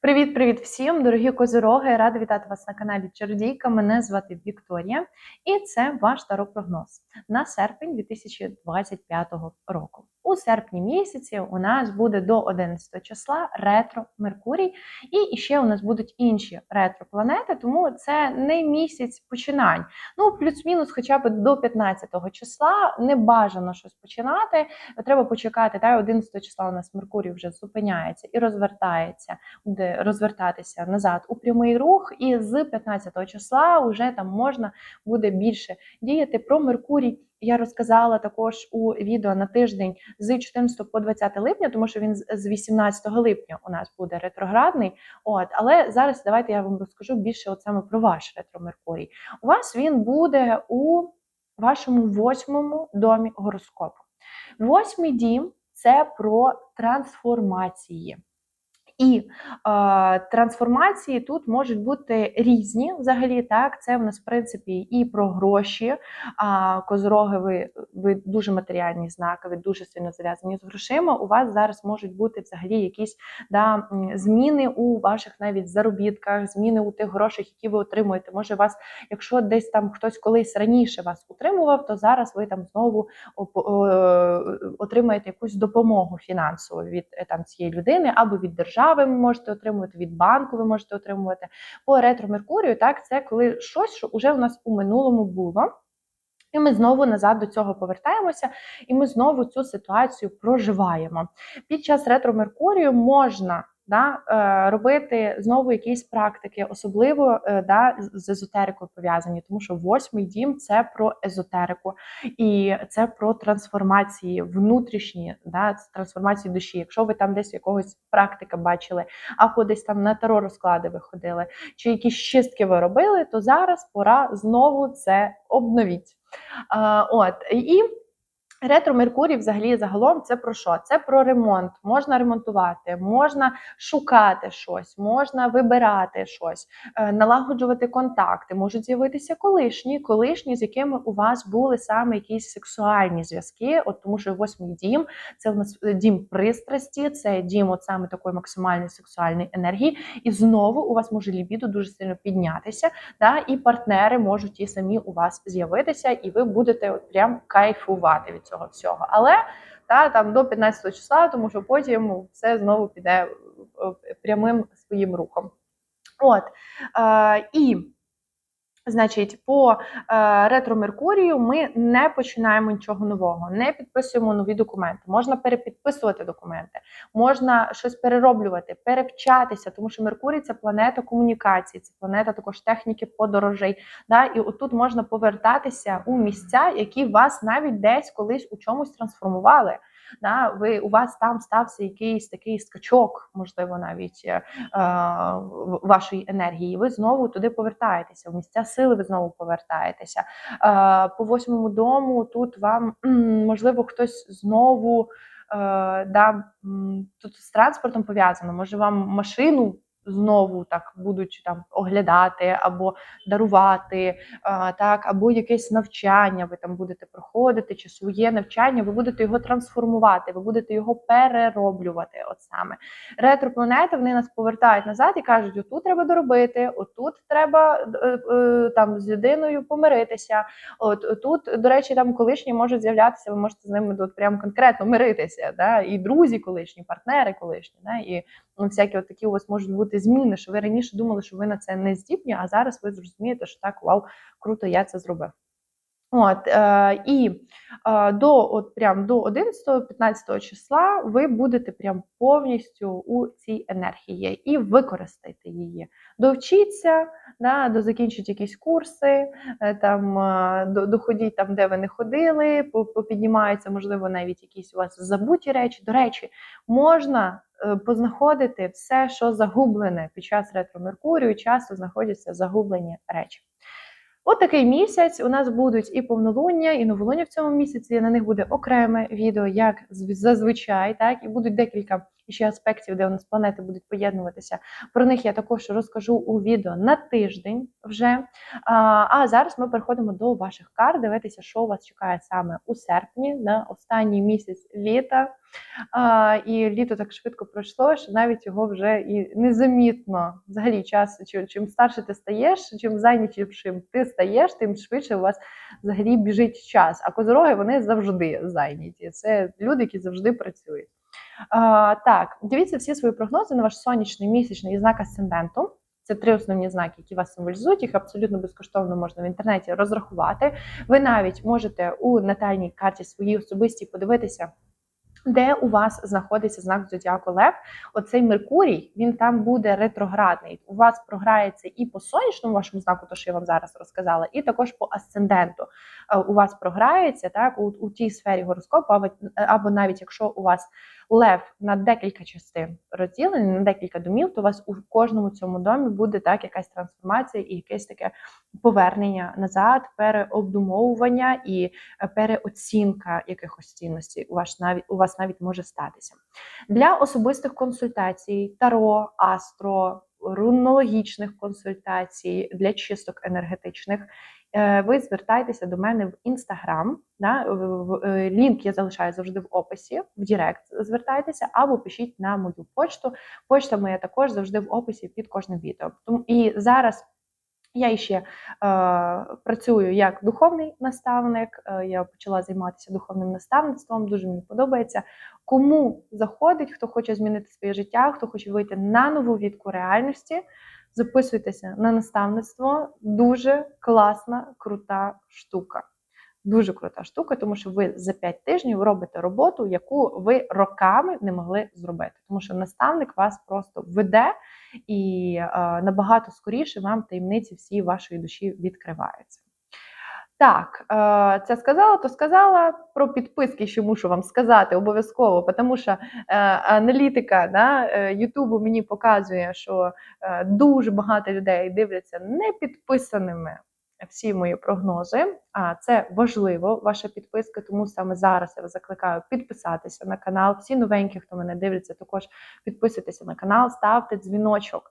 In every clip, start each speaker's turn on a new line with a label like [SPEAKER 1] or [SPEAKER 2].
[SPEAKER 1] Привіт-привіт всім, дорогі козироги! Рада вітати вас на каналі Чародійка. Мене звати Вікторія, і це ваш таропрогноз на серпень 2025 року. У серпні місяці у нас буде до 11 числа ретро Меркурій, і ще у нас будуть інші ретро-планети, тому це не місяць починань. Ну, плюс-мінус, хоча б до 15 числа не бажано щось починати. Треба почекати. Та 11 числа у нас Меркурій вже зупиняється і розвертається, буде розвертатися назад у прямий рух. І з 15 числа вже там можна буде більше діяти про Меркурій. Я розказала також у відео на тиждень з 14 по 20 липня, тому що він з- з 18 липня у нас буде ретроградний. От, але зараз давайте я вам розкажу більше от саме про ваш ретро Меркурій. У вас він буде у вашому восьмому домі гороскопу. Восьмий дім це про трансформації. І е, трансформації тут можуть бути різні взагалі. Так, це в нас в принципі і про гроші. А козороги, ви, ви дуже матеріальні знаки, ви дуже сильно зав'язані з грошима. У вас зараз можуть бути взагалі якісь да, зміни у ваших навіть заробітках, зміни у тих грошах, які ви отримуєте. Може, вас, якщо десь там хтось колись раніше вас утримував, то зараз ви там знову е, отримаєте якусь допомогу фінансову від е, там цієї людини, або від держави ви можете отримувати, від банку ви можете отримувати. По ретро Меркурію, так, це коли щось, що вже у нас у минулому було. І ми знову назад до цього повертаємося, і ми знову цю ситуацію проживаємо. Під час ретро Меркурію можна да, е, робити знову якісь практики, особливо е, да, з езотерикою пов'язані, тому що восьмий дім це про езотерику і це про трансформації внутрішні, да, трансформації душі. Якщо ви там десь якогось практика бачили, або десь там на таро розклади ви ходили, чи якісь чистки ви робили, то зараз пора знову це обновіть. От і. Ретро Меркурій взагалі загалом це про що? Це про ремонт. Можна ремонтувати, можна шукати щось, можна вибирати щось, е, налагоджувати контакти. Можуть з'явитися колишні, колишні, з якими у вас були саме якісь сексуальні зв'язки. От тому, що восьмий дім це в нас е, дім пристрасті, це дім от саме такої максимальної сексуальної енергії. І знову у вас може лібідо дуже сильно піднятися. Да, і партнери можуть ті самі у вас з'явитися, і ви будете от прям кайфувати від цього всього. Але та там до 15 числа, тому що потім все знову піде е, прямим своїм рухом. От е, і. Значить, по е, ретро Меркурію ми не починаємо нічого нового, не підписуємо нові документи. Можна перепідписувати документи, можна щось перероблювати, перевчатися, тому що Меркурій це планета комунікації, це планета також техніки подорожей. Да? І отут можна повертатися у місця, які вас навіть десь колись у чомусь трансформували. Да? Ви у вас там стався якийсь такий скачок, можливо, навіть е, вашої енергії. Ви знову туди повертаєтеся. В місця сили ви знову повертаєтеся. Е, по восьмому дому тут вам можливо хтось знову. Е, да, тут з транспортом пов'язано. Може, вам машину знову так будуть там оглядати або дарувати, е, так, або якесь навчання ви там будете проходити, чи своє навчання, ви будете його трансформувати, ви будете його перероблювати. От саме ретропланети вони нас повертають назад і кажуть: отут треба доробити, отут треба е, е, там з людиною помиритися. От тут, до речі, там колишні можуть з'являтися, ви можете з ними от прям конкретно миритися. Да? І друзі колишні, партнери колишні, да? і ну, всякі от такі у вас можуть бути зміни, що ви раніше думали, що ви на це не здібні, а зараз ви зрозумієте, що так, вау, круто, я це зробив. От, е, і е, до от прям до 11-15 числа ви будете прям повністю у цій енергії і використайте її. Довчіться, да, дозакінчіть якісь курси, е, там е, до- доходіть там, де ви не ходили, попіднімаються, можливо, навіть якісь у вас забуті речі. До речі, можна познаходити все, що загублене під час ретро Меркурію, часто знаходяться загублені речі. От такий місяць. У нас будуть і повнолуння, і новолуння в цьому місяці. На них буде окреме відео, як зазвичай, так і будуть декілька і ще аспектів, де у нас планети будуть поєднуватися. Про них я також розкажу у відео на тиждень вже. А, зараз ми переходимо до ваших карт, дивитися, що вас чекає саме у серпні, на останній місяць літа. А, і літо так швидко пройшло, що навіть його вже і незамітно. Взагалі, час, чим старше ти стаєш, чим зайнятішим ти стаєш, тим швидше у вас взагалі біжить час. А козороги вони завжди зайняті. Це люди, які завжди працюють. А, так, дивіться всі свої прогнози на ваш сонячний, місячний і знак асценденту. Це три основні знаки, які вас символізують. Їх абсолютно безкоштовно можна в інтернеті розрахувати. Ви навіть можете у натальній карті своїй особистій подивитися. Де у вас знаходиться знак зодіаку Лев? Оцей Меркурій він там буде ретроградний. У вас програється і по сонячному вашому знаку, то що я вам зараз розказала, і також по асценденту. Е, У вас програється так у, у тій сфері гороскопу, або, або навіть якщо у вас лев на декілька частин розділений, на декілька домів, то у вас у кожному цьому домі буде так якась трансформація і якесь таке повернення назад, переобдумовування і е, переоцінка якихось цінностей у вас навіть у вас навіть може статися. Для особистих консультацій, таро, астро, рунологічних консультацій, для чисток енергетичних. Е, Ви звертайтеся до мене в інстаграм. Да? е, Лінк я залишаю завжди в описі, в Директ звертайтеся, або пишіть на мою почту. Почта моя також завжди в описі під кожним відео. Тому і зараз я ще е, працюю як духовний наставник. Е, я почала займатися духовним наставництвом. Дуже мені подобається. Кому заходить, хто хоче змінити своє життя, хто хоче вийти на нову відку реальності, записуйтеся на наставництво. Дуже класна, крута штука. Дуже крута штука, тому що ви за 5 тижнів робите роботу, яку ви роками не могли зробити. Тому що наставник вас просто веде і е, набагато скоріше вам таємниці всі вашої душі відкриваються. Так, е, це сказала, то сказала. Про підписки, що мушу вам сказати обов'язково, тому що е, аналітика да, е, Ютубу мені показує, що дуже багато людей дивляться не підписаними всі мої прогнози. А це важливо, ваша підписка, тому саме зараз я вас закликаю підписатися на канал. Всі новенькі, хто мене дивляться, також підписуйтеся на канал, ставте дзвіночок,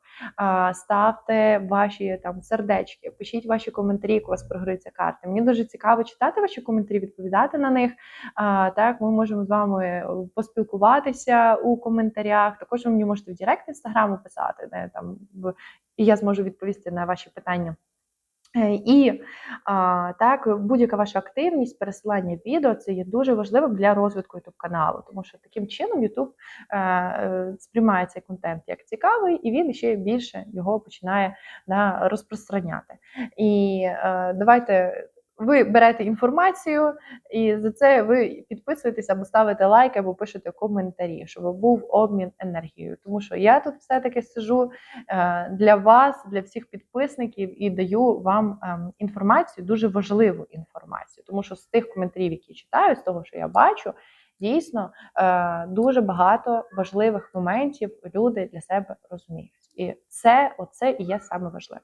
[SPEAKER 1] ставте ваші там сердечки, пишіть ваші коментарі, як у вас програються карти. Мені дуже цікаво читати ваші коментарі, відповідати на них. Так, ми можемо з вами поспілкуватися у коментарях. Також ви мені можете в Директ інстаграму писати, де там в- і я зможу відповісти на ваші питання. Е, І так, будь-яка ваша активність, пересилання відео це є дуже важливим для розвитку youtube каналу, тому що таким чином YouTube е, е, сприймає цей контент як цікавий, і він ще більше його починає да, розпространяти. І давайте. Ви берете інформацію, і за це ви підписуєтесь або ставите лайк, або пишете коментарі, щоб був обмін енергією. Тому що я тут все-таки сижу е, для вас, для всіх підписників, і даю вам ем, інформацію, дуже важливу інформацію. Тому що з тих коментарів, які читаю, з того, що я бачу, дійсно е, дуже багато важливих моментів люди для себе розуміють. І це оце і є саме важливе.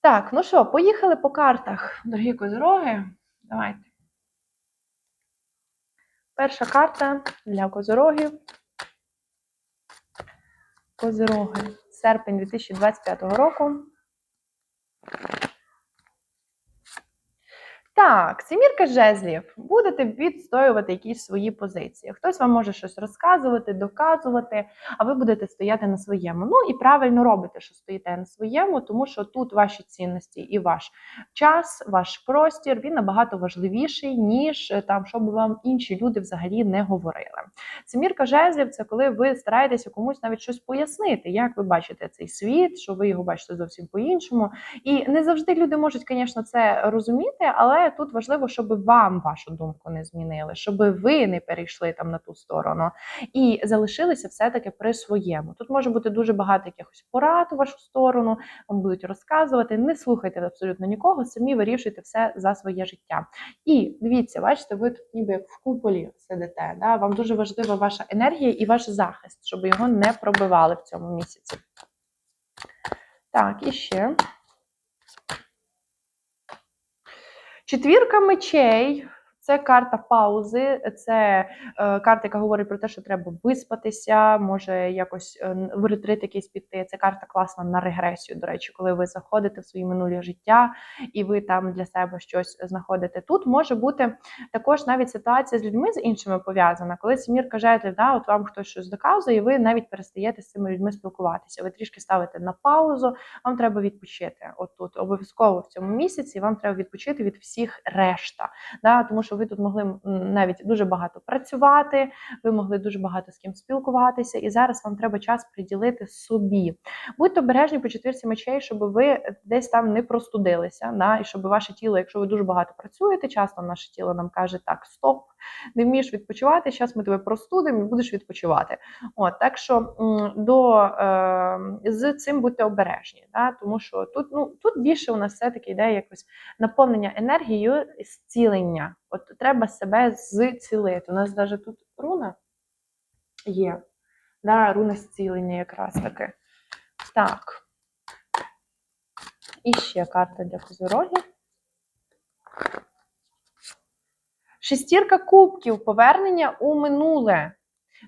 [SPEAKER 1] Так, ну що, поїхали по картах, дорогі козороги. Давайте. Перша карта для козорогів. Козороги. Серпень 2025 року. Так, сімірка жезлів. Будете відстоювати якісь свої позиції. Хтось вам може щось розказувати, доказувати, а ви будете стояти на своєму. Ну і правильно робите, що стоїте на своєму, тому що тут ваші цінності і ваш час, ваш простір він набагато важливіший, ніж е, там, щоб вам інші люди взагалі не говорили. Семірка жезлів це коли ви стараєтеся комусь навіть щось пояснити, як ви бачите цей світ, що ви його бачите зовсім по-іншому. І не завжди люди можуть, звісно, це розуміти, але тут важливо, щоб вам вашу думку не змінили, щоб ви не перейшли там на ту сторону і залишилися все-таки при своєму. Тут може бути дуже багато якихось порад у вашу сторону, вам будуть розказувати. Не слухайте абсолютно нікого, самі вирішуйте все за своє життя. І дивіться, бачите, ви тут ніби як в куполі сидите. Да? Вам дуже важлива ваша енергія і ваш захист, щоб його не пробивали в цьому місяці. Так, і ще. Четвірка мечей Це карта паузи, це е, карта, яка говорить про те, що треба виспатися, може якось е, в ретрит якийсь піти. Це карта класна на регресію. До речі, коли ви заходите в свої минулі життя і ви там для себе щось знаходите. Тут може бути також навіть ситуація з людьми з іншими пов'язана, коли сімірка жезлів, да, от вам хтось щось доказує, і ви навіть перестаєте з цими людьми спілкуватися. Ви трішки ставите на паузу, вам треба відпочити. От тут обов'язково в цьому місяці вам треба відпочити від всіх решта. Да, тому що ви тут могли навіть дуже багато працювати, ви могли дуже багато з ким спілкуватися, і зараз вам треба час приділити собі. Будьте обережні по четвірці мечей, щоб ви десь там не простудилися, да, і щоб ваше тіло, якщо ви дуже багато працюєте, часто наше тіло нам каже, так, стоп, не вмієш відпочивати, зараз ми тебе простудимо і будеш відпочивати. От, так що до, е, з цим будьте обережні, да, тому що тут, ну, тут більше у нас все-таки йде якось наповнення енергією, зцілення. От треба себе зцілити. У нас навіть тут руна є. Да, руна зцілення якраз таки. Так. І ще карта для козирогів. Шестірка кубків, повернення у минуле.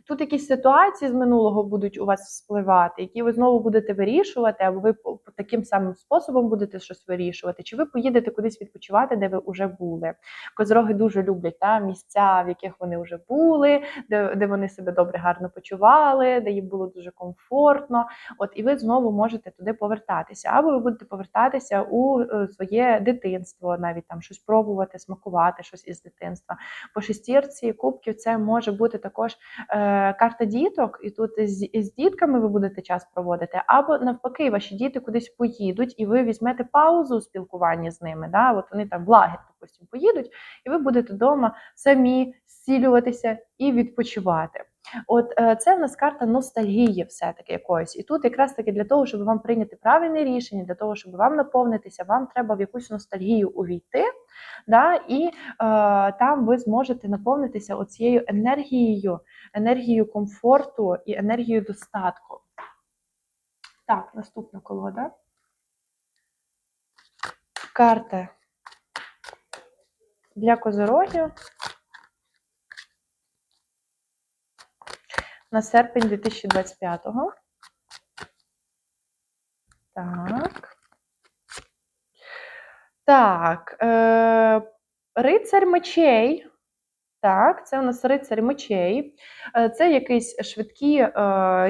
[SPEAKER 1] Тут якісь ситуації з минулого будуть у вас спливати, які ви знову будете вирішувати, або ви таким самим способом будете щось вирішувати, чи ви поїдете кудись відпочивати, де ви вже були. Козороги дуже люблять та, місця, в яких вони вже були, де, де вони себе добре, гарно почували, де їм було дуже комфортно. От і ви знову можете туди повертатися. Або ви будете повертатися у е, своє дитинство, навіть там щось пробувати, смакувати щось із дитинства. По шестірці кубків це може бути також е, карта діток, і тут з, з дітками ви будете час проводити, або навпаки, ваші діти кудись поїдуть, і ви візьмете паузу у спілкуванні з ними. Да? От вони там в лагерь, допустимо, поїдуть, і ви будете вдома самі зцілюватися і відпочивати. От е, це в нас карта ностальгії, все-таки якоїсь. І тут якраз таки для того, щоб вам прийняти правильне рішення, для того, щоб вам наповнитися, вам треба в якусь ностальгію увійти. Да? І е, там ви зможете наповнитися оцією енергією, енергією комфорту і енергією достатку. Так, наступна колода. Карта для козорогів на серпень 2025-го. Так. Так. Е, Рицарь мечей. Так, це у нас рицар мечей. Е, Це якісь швидкі е,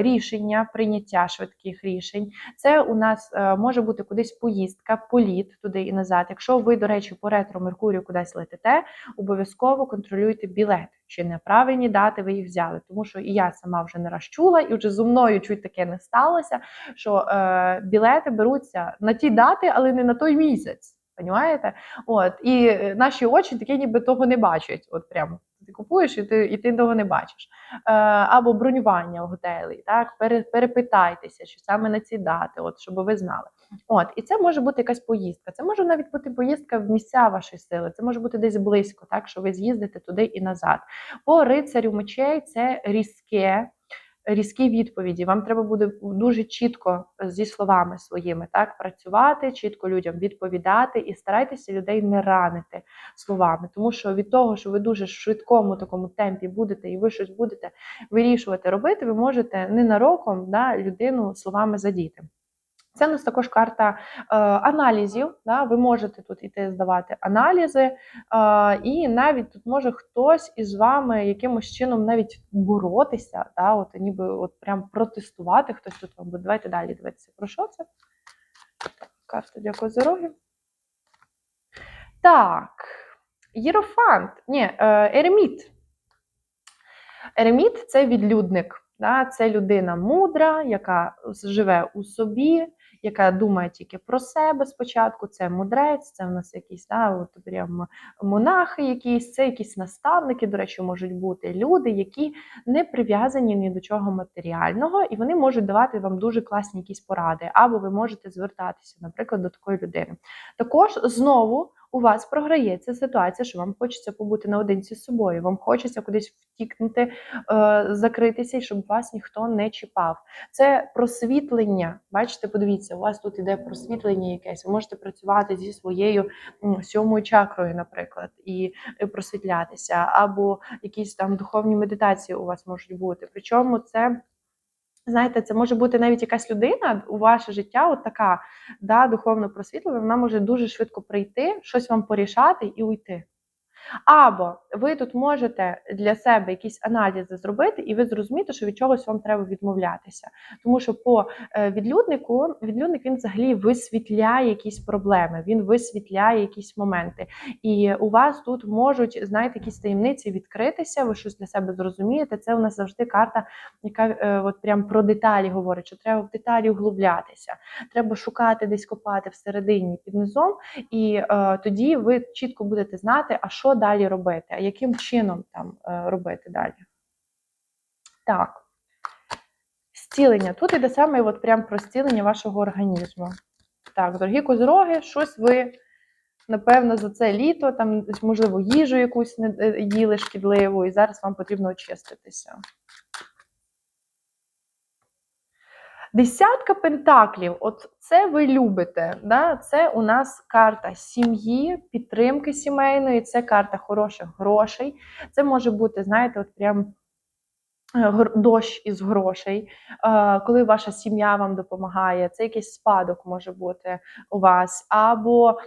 [SPEAKER 1] рішення, прийняття швидких рішень. Це у нас е, може бути кудись поїздка, політ туди і назад. Якщо ви, до речі, по ретро Меркурію кудись летите, обов'язково контролюйте білет, чи неправильні дати ви їх взяли. Тому що і я сама вже не раз чула, і вже зо мною чуть таке не сталося, що е, білети беруться на ті дати, але не на той місяць. Понімаєте? От і е, наші очі такі ніби того не бачать. От прямо ти купуєш і ти і ти того не бачиш. Е, або бронювання в готелі. Так, Пере, перепитайтеся, що саме на ці дати, от щоб ви знали. От, і це може бути якась поїздка. Це може навіть бути поїздка в місця вашої сили. Це може бути десь близько, так що ви з'їздите туди і назад. По рицарю мечей це різке. Різкі відповіді. Вам треба буде дуже чітко зі словами своїми так працювати, чітко людям відповідати і старайтеся людей не ранити словами, тому що від того, що ви дуже швидкому такому темпі будете і ви щось будете вирішувати робити, ви можете ненароком да, людину словами задіти. Це у нас також карта е, аналізів. Да? Ви можете тут іти здавати аналізи, е, і навіть тут може хтось із вами якимось чином навіть боротися, да? от, ніби от прям протестувати. Хтось тут вам буде. Давайте далі дивитися. Про що це? Карта для козирогів. Так, Єрофант. Ні, е, Ереміт. Ереміт це відлюдник. Це людина мудра, яка живе у собі, яка думає тільки про себе спочатку. Це мудрець, це в нас якісь да, от прям монахи, якісь, це якісь наставники, до речі, можуть бути люди, які не прив'язані ні до чого матеріального, і вони можуть давати вам дуже класні якісь поради, або ви можете звертатися, наприклад, до такої людини. Також знову у вас програється ситуація, що вам хочеться побути наодинці з собою, вам хочеться кудись втікнути, е, закритися, і щоб вас ніхто не чіпав. Це просвітлення. Бачите, подивіться, у вас тут іде просвітлення якесь. Ви можете працювати зі своєю сьомою чакрою, наприклад, і е, просвітлятися, або якісь там духовні медитації у вас можуть бути. Причому це. Знаєте, це може бути навіть якась людина у ваше життя, от така да, духовно просвітлена, вона може дуже швидко прийти, щось вам порішати і уйти. Або ви тут можете для себе якісь аналізи зробити, і ви зрозумієте, що від чогось вам треба відмовлятися. Тому що по е, відлюднику відлюдник він взагалі висвітляє якісь проблеми, він висвітляє якісь моменти. І у вас тут можуть, знаєте, якісь таємниці відкритися, ви щось для себе зрозумієте. Це у нас завжди карта, яка е, от прям про деталі говорить, що треба в деталі углублятися, треба шукати десь копати всередині під низом, і е, тоді ви чітко будете знати, а що далі робити, а яким чином там е, робити далі. Так. Зцілення. Тут іде саме от прям про зцілення вашого організму. Так, дорогі козроги, щось ви, напевно, за це літо, там, можливо, їжу якусь е, їли шкідливу, і зараз вам потрібно очиститися. Десятка пентаклів, от це ви любите. Да? Це у нас карта сім'ї, підтримки сімейної, це карта хороших грошей. Це може бути, знаєте, от прям е, дощ із грошей, е, коли ваша сім'я вам допомагає, це якийсь спадок може бути у вас, або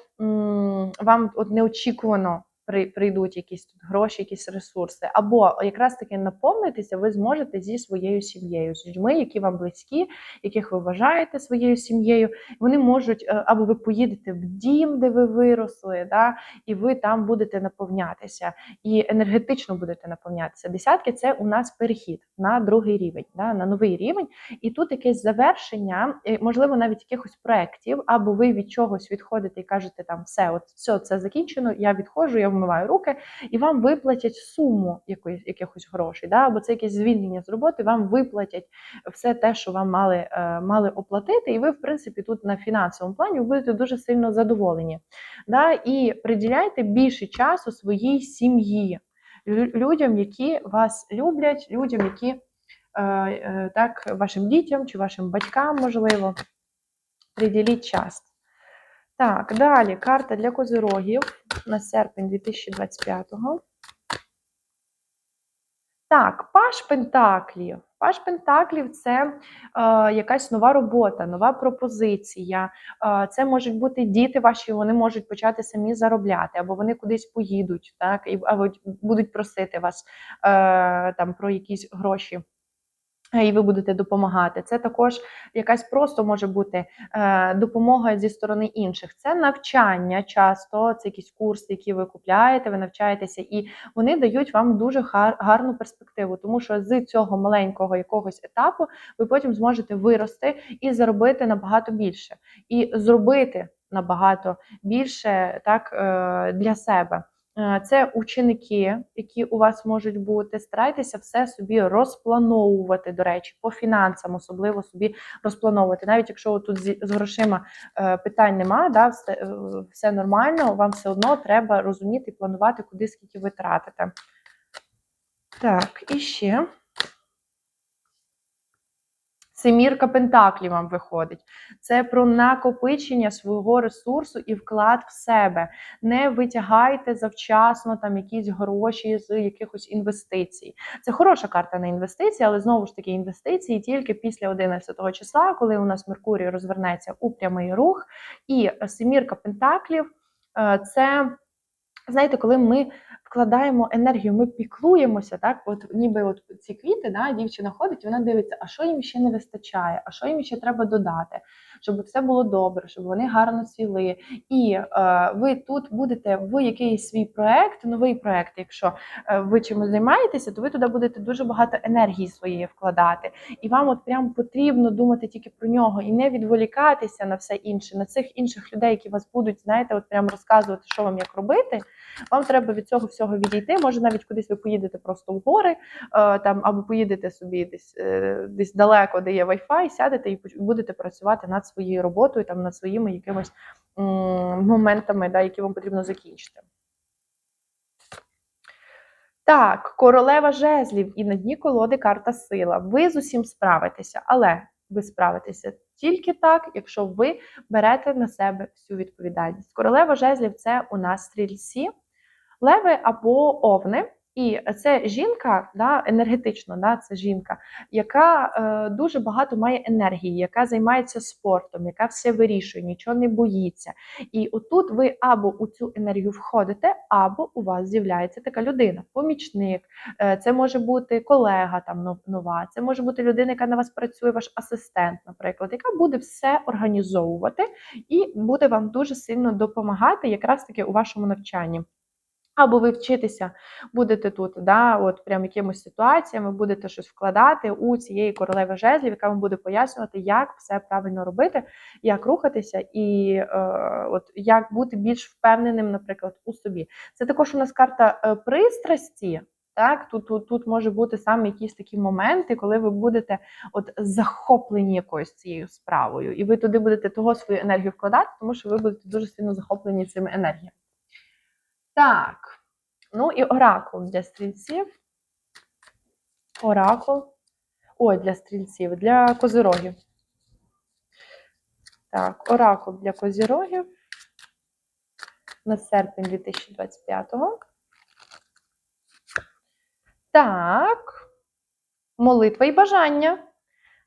[SPEAKER 1] вам от неочікувано прийдуть якісь тут гроші, якісь ресурси, або якраз таки наповнитися ви зможете зі своєю сім'єю, з людьми, які вам близькі, яких ви вважаєте своєю сім'єю. Вони можуть, е, або ви поїдете в дім, де ви виросли, да, і ви там будете наповнятися, і енергетично будете наповнятися. Десятки це у нас перехід на другий рівень, да, на новий рівень. І тут якесь завершення, можливо, навіть якихось проєктів, або ви від чогось відходите і кажете, там все, от все це закінчено, я відходжу, я вмиваю руки, і вам виплатять суму якоїсь якихось грошей, да, або це якесь звільнення з роботи, вам виплатять все те, що вам мали, е, мали оплатити, і ви, в принципі, тут на фінансовому плані будете дуже сильно задоволені. Да, і приділяйте більше часу своїй сім'ї, людям, які вас люблять, людям, які е, е, так, вашим дітям чи вашим батькам, можливо, приділіть час. Так, далі карта для козирогів на серпень 2025-го. Так, Паш Пентаклів. Паш Пентаклів це е, якась нова робота, нова пропозиція. Е, це можуть бути діти ваші, вони можуть почати самі заробляти, або вони кудись поїдуть, так, і, або будуть просити вас е, там про якісь гроші. І ви будете допомагати. Це також якась просто може бути е, допомога зі сторони інших. Це навчання часто, це якісь курси, які ви купляєте, ви навчаєтеся, і вони дають вам дуже гарну перспективу, тому що з цього маленького якогось етапу ви потім зможете вирости і заробити набагато більше, і зробити набагато більше так е, для себе. Е, Це ученики, які у вас можуть бути. Старайтеся все собі розплановувати, до речі, по фінансам, особливо собі розплановувати. Навіть якщо тут з грошима е, питань нема, да, все, е, все нормально, вам все одно треба розуміти і планувати, куди скільки ви тратите. Так, і ще. Семірка Пентаклів вам виходить. Це про накопичення свого ресурсу і вклад в себе. Не витягайте завчасно там якісь гроші з якихось інвестицій. Це хороша карта на інвестиції, але знову ж таки інвестиції тільки після 11 числа, коли у нас Меркурій розвернеться у прямий рух. І семірка Пентаклів е, це. Знаєте, коли ми вкладаємо енергію, ми піклуємося, так, от ніби от ці квіти, да, дівчина ходить, вона дивиться, а що їм ще не вистачає, а що їм ще треба додати, щоб все було добре, щоб вони гарно цвіли. І е, ви тут будете в якийсь свій проект, новий проект. Якщо е, ви чимось займаєтеся, то ви туди будете дуже багато енергії своєї вкладати. І вам от прям потрібно думати тільки про нього і не відволікатися на все інше, на цих інших людей, які вас будуть, знаєте, от прям розказувати, що вам як робити. Вам треба від цього всього відійти. Може, навіть кудись ви поїдете просто в гори, е, там або поїдете собі десь е, десь далеко, де є Wi-Fi, сядете і будете працювати над своєю роботою, там над своїми якимось моментами, да, які вам потрібно закінчити. Так, королева жезлів і на дні колоди карта сила. Ви з усім справитеся, але ви справитеся тільки так, якщо ви берете на себе всю відповідальність. Королева жезлів це у нас стрільці, леви або овни. І це жінка, да, енергетично, да, це жінка, яка е, дуже багато має енергії, яка займається спортом, яка все вирішує, нічого не боїться. І отут ви або у цю енергію входите, або у вас з'являється така людина, помічник. Е, Це може бути колега там нова, це може бути людина, яка на вас працює, ваш асистент, наприклад, яка буде все організовувати і буде вам дуже сильно допомагати, якраз таки у вашому навчанні. Або ви вчитися будете тут, да, от прям якимось ситуаціями будете щось вкладати у цієї королеви жезлів, яка вам буде пояснювати, як все правильно робити, як рухатися, і е, от як бути більш впевненим, наприклад, у собі. Це також у нас карта е, пристрасті. Так, тут, тут, тут може бути саме якісь такі моменти, коли ви будете от захоплені якоюсь цією справою, і ви туди будете того свою енергію вкладати, тому що ви будете дуже сильно захоплені цими енергіями. Так, ну і оракул для стрільців. Оракул. Ой, для стрільців, для козирогів. Так, оракул для козирогів на серпень 2025-го. Так, молитва і бажання.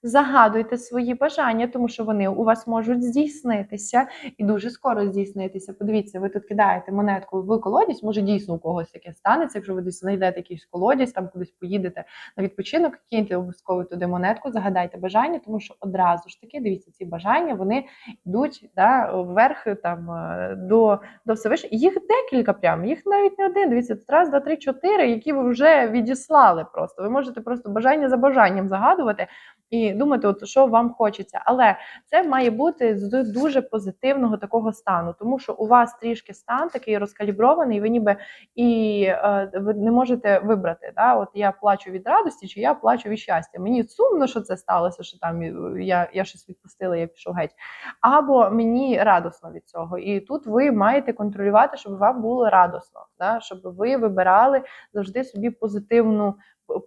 [SPEAKER 1] Загадуйте свої бажання, тому що вони у вас можуть здійснитися і дуже скоро здійснитися. Подивіться, ви тут кидаєте монетку в колодязь, може дійсно у когось таке станеться, якщо ви десь знайдете якийсь колодязь, там кудись поїдете на відпочинок, киньте обов'язково туди монетку, загадайте бажання, тому що одразу ж таки, дивіться, ці бажання вони йдуть да, вверх там е, до, до Всевишнього. Їх декілька прямо, їх навіть не один. Дивіться, раз, два, три, чотири, які ви вже відіслали просто. Ви можете просто бажання за бажанням загадувати і думати, от що вам хочеться. Але це має бути з дуже позитивного такого стану, тому що у вас трішки стан такий розкалібрований, ви ніби і е, ви не можете вибрати. Да? От я плачу від радості, чи я плачу від щастя. Мені сумно, що це сталося, що там я, я щось відпустила, я пішов геть. Або мені радосно від цього. І тут ви маєте контролювати, щоб вам було радосно, да? щоб ви вибирали завжди собі позитивну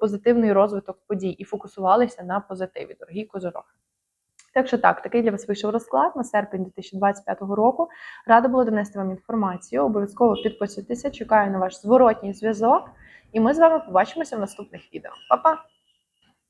[SPEAKER 1] позитивний розвиток подій і фокусувалися на позитиві, дорогі козороги. Так що так, такий для вас вийшов розклад на серпень 2025 року. Рада була донести вам інформацію. Обов'язково підписуйтеся, чекаю на ваш зворотній зв'язок, і ми з вами побачимося в наступних відео. Па-па!